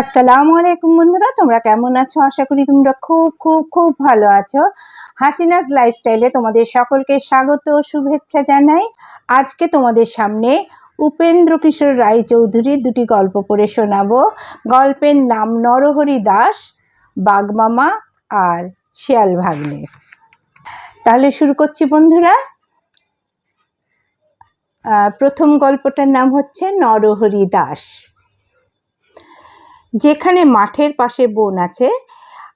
আসসালামু আলাইকুম বন্ধুরা, তোমরা কেমন আছো? আশা করি তোমরা খুব খুব খুব ভালো আছো। হাসিনাস লাইফস্টাইলে তোমাদের সকলকে স্বাগত ও শুভেচ্ছা জানাই। আজকে তোমাদের সামনে উপেন্দ্র কিশোর রায় চৌধুরীর দুটি গল্প পড়ে শোনাবো। গল্পের নাম নরহরি দাস, বাগমামা আর শিয়াল ভাগ্নে। তাহলে শুরু করছি বন্ধুরা। প্রথম গল্পটার নাম হচ্ছে নরহরি দাস। যেখানে মাঠের পাশে বন আছে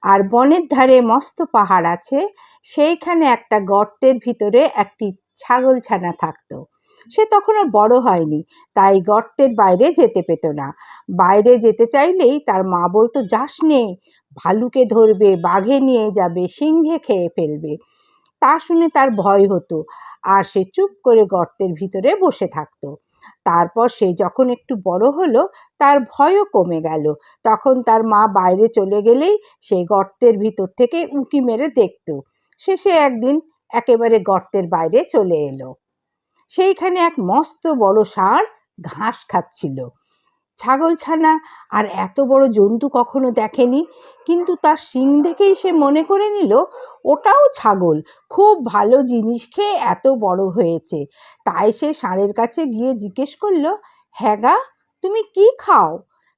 আর বনের ধারে মস্ত পাহাড় আছে, সেইখানে একটা গর্তের ভিতরে একটি ছাগল ছানা থাকতো। সে তখনও বড় হয়নি, তাই গর্তের বাইরে যেতে পেত না। বাইরে যেতে চাইলেই তার মা বলতো, যাস নে, ভালুকে ধরবে, বাঘে নিয়ে যাবে, সিংহে খেয়ে ফেলবে। তা শুনে তার ভয় হতো আর সে চুপ করে গর্তের ভিতরে বসে থাকতো। তারপর সে যখন একটু বড় হলো, তার ভয়ও কমে গেল। তখন তার মা বাইরে চলে গেলেই সে গর্তের ভিতর থেকে উঁকি মেরে দেখত। শেষে একদিন একেবারে গর্তের বাইরে চলে এলো। সেইখানে এক মস্ত বড় ষাঁড় ঘাস খাচ্ছিল। ছাগলছানা আর এত বড় জন্তু কখনো দেখেনি? কিন্তু তার শিং দেখেই সে মনে করে নিল, ওটাও ছাগল। খুব ভালো জিনিস খেয়ে এত বড় হয়েছে। তাই সে ষাঁড়ের কাছে গিয়ে জিজ্ঞেস করল হ্যাঁ গা, তুমি কি খাও?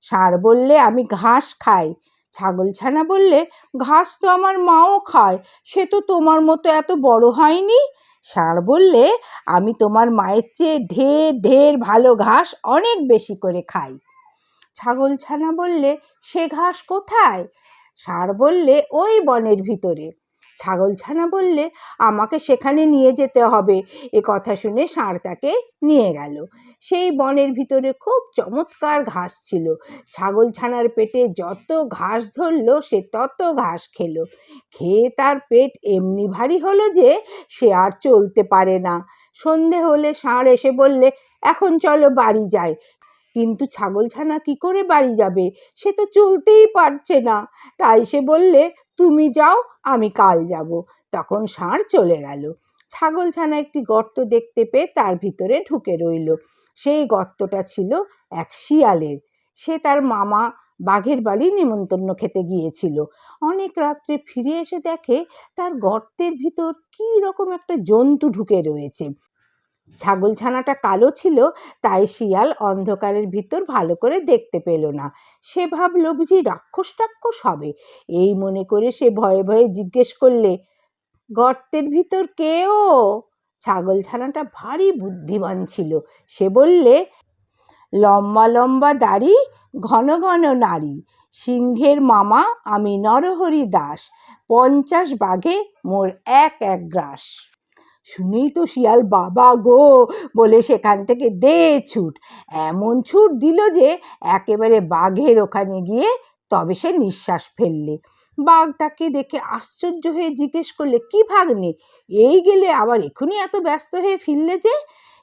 ষাঁড় বললে, আমি ঘাস খাই। ছাগলছানা বললে, ঘাস তো আমার মাও খায়, সে তো তোমার মতো এত বড় হয়নি? ষাঁড় বললে, আমি তোমার মায়ের চেয়ে ঢের ঢের ভালো ঘাস অনেক বেশি করে খাই। ছাগল ছানা বললে, সে ঘাস কোথায়? ষাঁড় বললে, ওই বনের ভিতরে। ছাগল ছানা বললে, আমাকে সেখানে নিয়ে যেতে হবে। এ কথা শুনে ষাঁড় তাকে নিয়ে গেল। সেই বনের ভিতরে খুব চমৎকার ঘাস ছিল। ছাগল ছানার পেটে যত ঘাস ধরলো, সে তত ঘাস খেলো। খেয়ে তার পেট এমনি ভারী হলো যে, সে আর চলতে পারে না। সন্ধে হলে ষাঁড় এসে বললে, এখন চলো বাড়ি যাই। কিন্তু ছাগলছানা কি করে বাড়ি যাবে? সে তো চলতেই পারছে না। তাই সে বললে, তুমি যাও, আমি কাল যাব। তখন ষাঁড় চলে গেল। ছাগলছানা একটি গর্ত দেখতে পেয়ে তার ভিতরে ঢুকে রইল। সেই গর্তটা ছিল এক শিয়ালের। সে তার মামা বাঘের বাড়ি নিমন্ত্রণ খেতে গিয়েছিল। অনেক রাত্রে ফিরে এসে দেখে তার গর্তের ভিতর কী রকম একটা জন্তু ঢুকে রয়েছে। ছাগলছানাটা কালো ছিল, তাই শিয়াল অন্ধকারের ভিতর ভালো করে দেখতে পেল না। সে ভাবলো, বুঝি রাক্ষস টাক্ষস হবে। এই মনে করে সে ভয়ে ভয়ে জিজ্ঞেস করলে, গর্তের ভিতর কে ও? ছাগলছানাটা ভারী বুদ্ধিমান ছিল। সে বললে, লম্বা লম্বা দাড়ি, ঘন ঘন নারী। সিংহের মামা আমি নরহরি দাস। পঞ্চাশ বাঘে মোর এক এক গ্রাস। শুনেই তো শিয়াল বাবা গো! বলে সেখান থেকে দে ছুট। এমন ছুট দিল যে, একেবারে বাঘের ওখানে গিয়ে তবে সে নিঃশ্বাস ফেললে। বাঘ তাকে দেখে আশ্চর্য হয়ে জিজ্ঞেস করলে, কি ভাগ্নে? এই গেলে আবার এখনই এত ব্যস্ত হয়ে ফিরলে যে?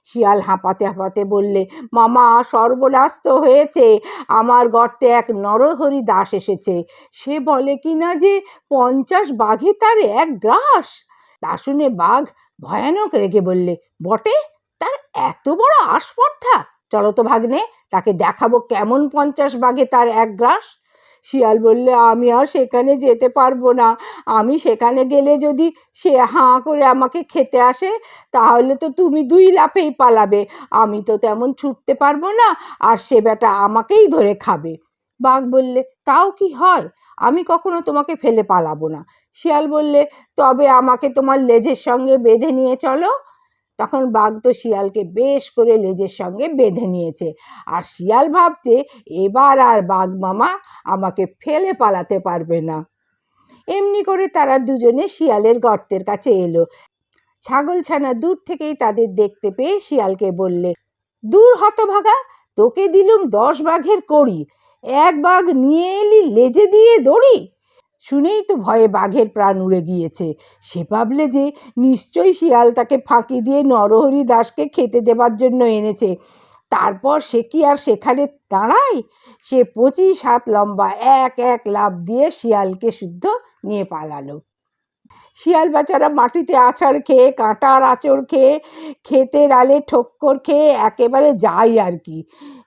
শিয়াল হাঁপাতে হাঁপাতে বললে, মামা, সর্বনাস্ত হয়েছে। আমার গর্তে এক নরহরি দাস এসেছে। সে বলে কি না যে, পঞ্চাশ বাঘে তার এক গ্রাস? তা শুনে বাঘ ভয়ানক রেগে বললে, বটে, তার এত বড় আস্পর্ধা। চলো তো ভাগ্নে, তাকে দেখাবো কেমন পঞ্চাশ বাঘে তার এক গ্রাস। শিয়াল বললে, আমি আর সেখানে যেতে পারব না। আমি সেখানে গেলে যদি সে হাঁ করে আমাকে খেতে আসে, তাহলে তো তুমি দুই লাফেই পালাবে। আমি তো তেমন ছুটতে পারব না, আর সে বেটা আমাকেই ধরে খাবে। বাঘ বললে, তাও কি হয়? আমি কখনো তোমাকে ফেলে পালাবো না। শিয়াল বললে, তবে আমাকে তোমার লেজের সঙ্গে বেঁধে নিয়ে চলো। তখন বাঘ তো শিয়ালকে বেশ করে লেজের সঙ্গে বেঁধে নিয়েছে। আর শিয়াল ভাবছে, এবার আর বাঘ মামা আমাকে ফেলে পালাতে পারবে না। এমনি করে তারা দুজনে শিয়ালের গর্তের কাছে এলো। ছাগলছানা দূর থেকেই তাদের দেখতে পেয়ে শিয়ালকে বললে, দূর হতভাগা, তোকে দিলুম দশ বাঘের কড়ি। এক বাঘ নিয়ে এলি লেজে দিয়ে দড়ি? শুনেই তো ভয়ে বাঘের প্রাণ উড়ে গিয়েছে। সে ভাবলে যে নিশ্চয়ই শিয়াল তাকে ফাঁকি দিয়ে নরহরি দাসকে খেতে দেবার জন্য এনেছে। তারপর সে কি আর সেখানে দাঁড়ায়? সে পঁচিশ হাত লম্বা এক এক লাভ দিয়ে শিয়ালকে শুদ্ধ নিয়ে পালালো। শিয়াল বেচারা মাটিতে আছাড় খেয়ে, কাঁটার আঁচড় খেয়ে, ক্ষেতের আলে ঠক্কর খেয়ে একেবারে যাই আর কি।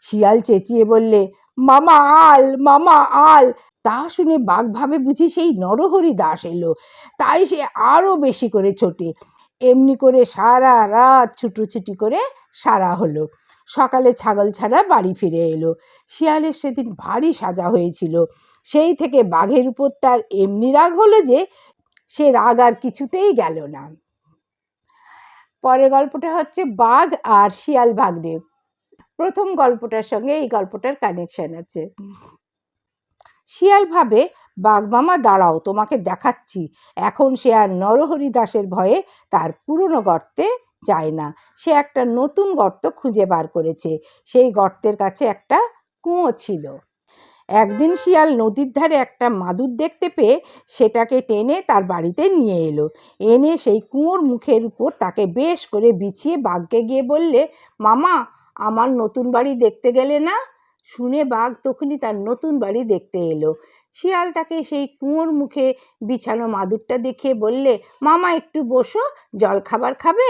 শিয়াল চেঁচিয়ে বললে, মামা আল মামা আল। তা শুনে বাঘ ভাবে বুঝি সেই নরহরি দাস এলো। তাই সে আরও বেশি করে ছোটে। এমনি করে সারা রাত ছুটোছুটি করে সারা হলো। সকালে ছাগল ছাড়া বাড়ি ফিরে এলো। শিয়ালের সেদিন ভারী সাজা হয়েছিল। সেই থেকে বাঘের উপর তার এমনি রাগ হলো যে সে রাগ আর কিছুতেই গেল না। পরের গল্পটা হচ্ছে বাঘ আর শিয়াল ভাগ্নে। প্রথম গল্পটার সঙ্গে এই গল্পটার কানেকশন আছে। শিয়াল ভাবে বাঘ মামা দাঁড়াও, তোমাকে দেখাচ্ছি। এখন সে আর নরহরি দাসের ভয়ে তার পুরনো গর্তে যায় না। সে একটা নতুন গর্ত খুঁজে বার করেছে। সেই গর্তের কাছে একটা কুঁয়ো ছিল। একদিন শিয়াল নদীর ধারে একটা মাদুর দেখতে পেয়ে সেটাকে টেনে তার বাড়িতে নিয়ে এলো। এনে সেই কুঁয়োর মুখের উপর তাকে বেশ করে বিছিয়ে বাঘকে গিয়ে বললে, মামা, আমার নতুন বাড়ি দেখতে গেলে না শুনে বাঘ তখনই তার নতুন বাড়ি দেখতে এলো। শিয়াল তাকে সেই কুঁয়োর মুখে বিছানো মাদুরটা দেখিয়ে বললে, মামা, একটু বসো, জল খাবার খাবে?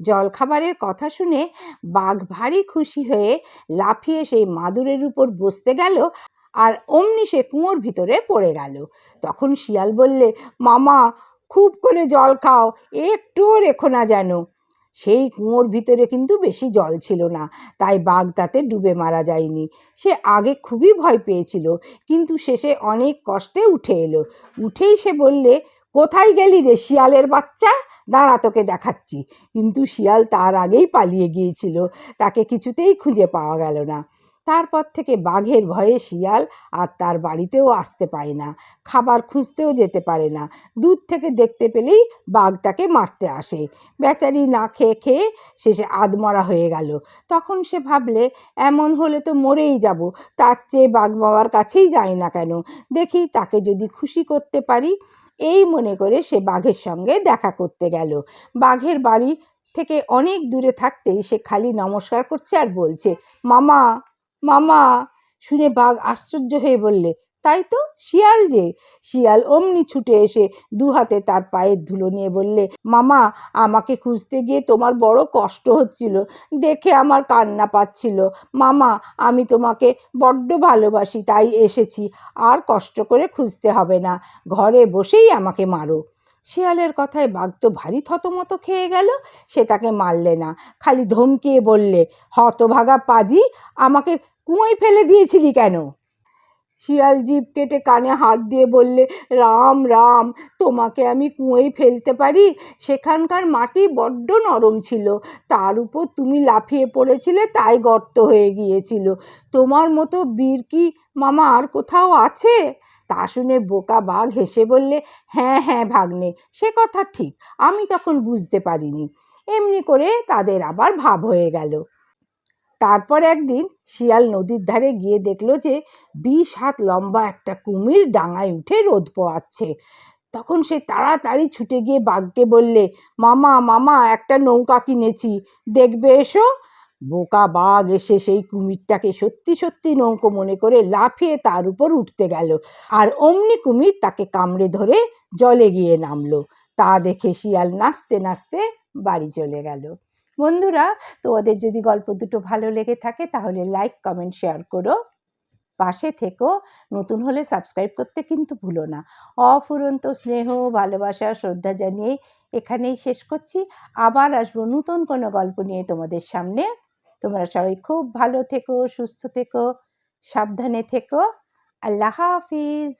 জল খাবারের কথা শুনে বাঘ ভারী খুশি হয়ে লাফিয়ে সেই মাদুরের উপর বসতে গেল আর অমনি সে কুঁয়োর ভিতরে পড়ে গেল। তখন শিয়াল বললে, মামা, খুব করে জল খাও, একটুও রেখো না যেন। সেই কুঁয়োর ভিতরে কিন্তু বেশি জল ছিল না, তাই বাঘ তাতে ডুবে মারা যায়নি। সে আগে খুবই ভয় পেয়েছিল, কিন্তু শেষে অনেক কষ্টে উঠে এলো। উঠেই সে বললে, কোথায় গেলি রে শিয়ালের বাচ্চা? দাঁড়া তোকে দেখাচ্ছি। কিন্তু শিয়াল তার আগেই পালিয়ে গিয়েছিল, তাকে কিছুতেই খুঁজে পাওয়া গেল না। তারপর থেকে বাঘের ভয়ে শিয়াল আর তার বাড়িতেও আসতে পারে না, খাবার খুঁজতেও যেতে পারে না। দূর থেকে দেখতে পেলেই বাঘ তাকে মারতে আসে। বেচারি না খেয়ে খেয়ে শেষে আধমরা হয়ে গেল। তখন সে ভাবলে, এমন হলে তো মরেই যাব, তার চেয়ে বাঘ বাবার কাছেই যায় না কেন? দেখি তাকে যদি খুশি করতে পারি। এই মনে করে সে বাঘের সঙ্গে দেখা করতে গেল। বাঘের বাড়ি থেকে অনেক দূরে থাকতেই সে খালি নমস্কার করছে আর বলছে, মামা মামা শুনে বাঘ আশ্চর্য হয়ে বললে, তাই তো, শিয়াল যে? শিয়াল অমনি ছুটে এসে দু হাতে তার পায়ের ধুলো নিয়ে বললে, মামা, আমাকে খুঁজতে গিয়ে তোমার বড় কষ্ট হচ্ছিল, দেখে আমার কান্না পাচ্ছিল। মামা, আমি তোমাকে বড্ড ভালোবাসি, তাই এসেছি, আর কষ্ট করে খুঁজতে হবে না, ঘরে বসেই আমাকে মারো। শিয়ালের কথায় বাঘ তো ভারী থতমত খেয়ে গেল, সে তাকে মারলে না, খালি ধমকিয়ে বললে, হতভাগা পাজি, আমাকে কুঁয়োয় ফেলে দিয়েছিলি কেন? শিয়াল জিভ কেটে কানে হাত দিয়ে বললে, রাম রাম, তোমাকে আমি কুঁয়োয় ফেলতে পারি? সেখানকার মাটি বড্ড নরম ছিল। তার উপর তুমি লাফিয়ে পড়েছিলে, তাই গর্ত হয়ে গিয়েছিল। তোমার মতো বীর কি মামা আর কোথাও আছে? তা শুনে বোকা বাঘ হেসে বললে হ্যাঁ হ্যাঁ ভাগ্নে, সে কথা ঠিক, আমি তখন বুঝতে পারিনি। এমনি করে তাদের আবার ভাব হয়ে গেল। তারপর একদিন শিয়াল নদীর ধারে গিয়ে দেখল যে বিশ হাত লম্বা একটা কুমির ডাঙায় উঠে রোদ পোয়াচ্ছে তখন সে তাড়াতাড়ি ছুটে গিয়ে বাঘকে বললে, মামা মামা, একটা নৌকা কিনেছি, দেখবে এসো। বোকা বাঘ এসে সেই কুমিরটাকে সত্যি সত্যি নৌকো মনে করে লাফিয়ে তার উপর উঠতে গেল আর অমনি কুমির তাকে কামড়ে ধরে জলে গিয়ে নামলো। তা দেখে শিয়াল নাচতে নাচতে বাড়ি চলে গেল। বন্ধুরা, তোমাদের যদি গল্প দুটো ভালো লেগে থাকে, তাহলে লাইক কমেন্ট শেয়ার করো। পাশে থেকো, নতুন হলে সাবস্ক্রাইব করতে কিন্তু ভুলো না। অফুরন্ত স্নেহ, ভালোবাসা, শ্রদ্ধা জানিয়ে এখানেই শেষ করছি। আবার আসব নতুন কোনো গল্প নিয়ে তোমাদের সামনে। তোমরা সবাই খুব ভালো থেকো, সুস্থ থেকো, সাবধানে থেকো। আল্লাহ হাফিজ।